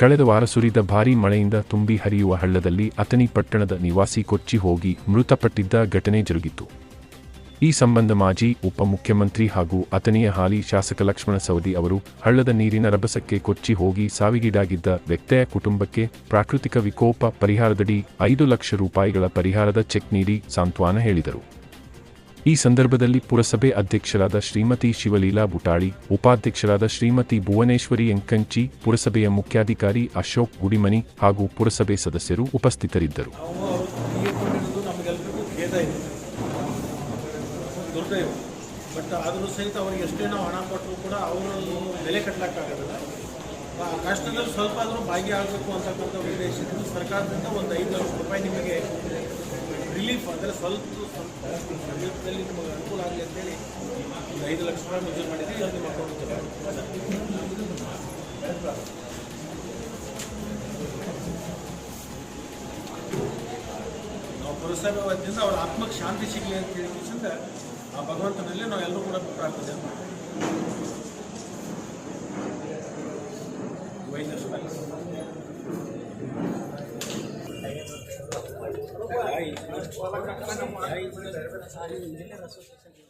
ಕಳೆದ ವಾರ ಸುರಿದ ಭಾರೀ ಮಳೆಯಿಂದ ತುಂಬಿ ಹರಿಯುವ ಹಳ್ಳದಲ್ಲಿ ಅಥಣಿ ಪಟ್ಟಣದ ನಿವಾಸಿ ಕೊಚ್ಚಿ ಹೋಗಿ ಮೃತಪಟ್ಟಿದ್ದ ಘಟನೆ ಜರುಗಿತು. ಈ ಸಂಬಂಧ ಮಾಜಿ ಉಪಮುಖ್ಯಮಂತ್ರಿ ಹಾಗೂ ಅಥಣಿಯ ಹಾಲಿ ಶಾಸಕ ಲಕ್ಷ್ಮಣ ಸವದಿ ಅವರು ಹಳ್ಳದ ನೀರಿನ ರಭಸಕ್ಕೆ ಕೊಚ್ಚಿ ಹೋಗಿ ಸಾವಿಗೀಡಾಗಿದ್ದ ವ್ಯಕ್ತಿಯ ಕುಟುಂಬಕ್ಕೆ ಪ್ರಾಕೃತಿಕ ವಿಕೋಪ ಪರಿಹಾರದಡಿ ಐದು ಲಕ್ಷ ರೂಪಾಯಿಗಳ ಪರಿಹಾರದ ಚೆಕ್ ನೀಡಿ ಸಾಂತ್ವನ ಹೇಳಿದರು. ಈ ಸಂದರ್ಭದಲ್ಲಿ ಪುರಸಭೆ ಅಧ್ಯಕ್ಷರಾದ ಶ್ರೀಮತಿ ಶಿವಲೀಲಾ ಬುಟಾಳಿ, ಉಪಾಧ್ಯಕ್ಷರಾದ ಶ್ರೀಮತಿ ಭುವನೇಶ್ವರಿ ಎಂಕಂಚಿ, ಪುರಸಭೆಯ ಮುಖ್ಯಾಧಿಕಾರಿ ಅಶೋಕ್ ಗುಡಿಮನಿ ಹಾಗೂ ಪುರಸಭೆ ಸದಸ್ಯರು ಉಪಸ್ಥಿತರಿದ್ದರು. ಬಟ್ ಆದರೂ ಸಹಿತ ಅವ್ರಿಗೆ ಎಷ್ಟೇ ನಾವು ಹಣ ಕೊಟ್ಟರು ಕೂಡ ಅವರು ಬೆಲೆ ಕಟ್ಟಲಿಕ್ಕಾಗೋದಿಲ್ಲ ಕಷ್ಟದಲ್ಲಿ ಸ್ವಲ್ಪ ಆದರೂ ಭಾಗಿಯಾಗಬೇಕು ಅಂತಕ್ಕಂಥ ಉದ್ದೇಶದಿಂದ ಸರ್ಕಾರದಿಂದ ಒಂದು ಐದು ಲಕ್ಷ ರೂಪಾಯಿ ನಿಮಗೆ ರಿಲೀಫ್ ಅಂದರೆ ಸ್ವಲ್ಪ ಸ್ವಲ್ಪ ನಿಮಗೆ ಅನುಕೂಲ ಆಗಲಿ ಅಂತೇಳಿ ಐದು ಲಕ್ಷ ರೂಪಾಯಿ ಮಂಜೂರು ಮಾಡಿದ್ದೀವಿ, ಅದು ನಿಮ್ಮ ಅಕೌಂಟ್ ನಾವು ಪುರಸಭೆ ವತಿಯಿಂದ ಅವ್ರ ಆತ್ಮಕ್ಕೆ ಶಾಂತಿ ಸಿಗಲಿ ಅಂತ ಹೇಳಿ ಆ ಭಗವಂತನಲ್ಲಿ ನಾವು ಎಲ್ಲರೂ ಕೂಡ ಪ್ರಾರ್ಥನೆ ಮಾಡ್ತೀವಿ भाई भाई सारी इंजीनियर एसोसिएशन